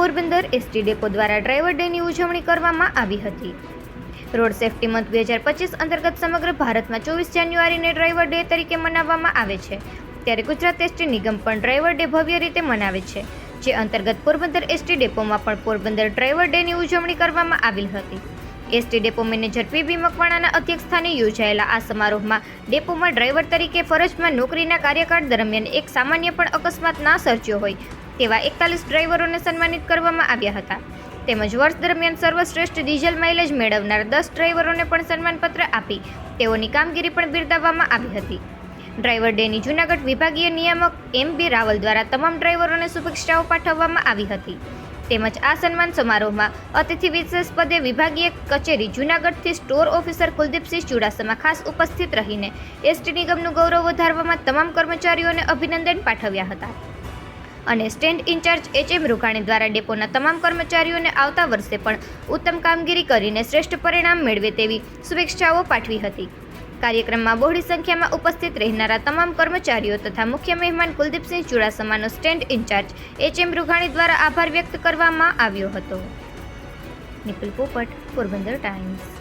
ST depot દ્વારા driver ડેની ઉજવણી કરવામાં આવી હતી. રોડ સેફ્ટી મંથ બે હજાર પચીસ અંતર્ગત સમગ્ર ભારતમાં ચોવીસ જાન્યુઆરીને ડ્રાઈવર ડે તરીકે મનાવવામાં આવે છે. ત્યારે ગુજરાત એસટી નિગમ પણ ડ્રાઈવર ડે ભવ્ય રીતે મનાવે છે, જે અંતર્ગત પોરબંદર એસટી ડેપોમાં પણ પોરબંદર ડ્રાઈવર ડેની ઉજવણી કરવામાં આવેલ હતી. એસટી ડેપો મેનેજર પીબી મકવાણાના અધ્યક્ષસ્થાને યોજાયેલા આ સમારોહમાં ડેપોમાં ડ્રાઈવર તરીકે ફરજમાં નોકરીના કાર્યકાળ દરમિયાન એક સામાન્ય પણ અકસ્માત ના સર્જ્યો હોય તેવા એકતાલીસ ડ્રાઈવરોને સન્માનિત કરવામાં આવ્યા હતા. તેમજ વર્ષ દરમિયાન સર્વશ્રેષ્ઠ ડીઝલ માઇલેજ મેળવનાર દસ ડ્રાઈવરોને પણ સન્માનપત્ર આપી તેઓની કામગીરી પણ બિરદાવવામાં આવી હતી. ડ્રાઈવર ડેની જૂનાગઢ વિભાગીય નિયામક એમ બી રાવલ દ્વારા તમામ ડ્રાઈવરોને શુભેચ્છાઓ પાઠવવામાં આવી હતી. તેમજ આ સન્માન સમારોહમાં અતિથિ વિશેષ પદે વિભાગીય કચેરી જૂનાગઢથી સ્ટોર ઓફિસર કુલદીપસિંહ ચુડાસમા ખાસ ઉપસ્થિત રહીને એસટી નિગમનું ગૌરવ વધારવામાં તમામ કર્મચારીઓને અભિનંદન પાઠવ્યા હતા. અને stand incharge H M Rughani દ્વારા ડેપોના તમામ કર્મચારીઓને આવતા વર્ષે પણ ઉત્તમ કામગીરી કરીને શ્રેષ્ઠ પરિણામ મેળવે તેવી શુભેચ્છાઓ પાઠવી હતી. કાર્યક્રમમાં બહોળી સંખ્યામાં ઉપસ્થિત રહેનારા તમામ કર્મચારીઓ તથા મુખ્ય મહેમાન Kuldeepsinh ચુડાસમાનો stand incharge H M Rughani દ્વારા આભાર વ્યક્ત કરવામાં આવ્યો હતો. નિપુલ પોપટ, પોરબંદર ટાઈમ્સ.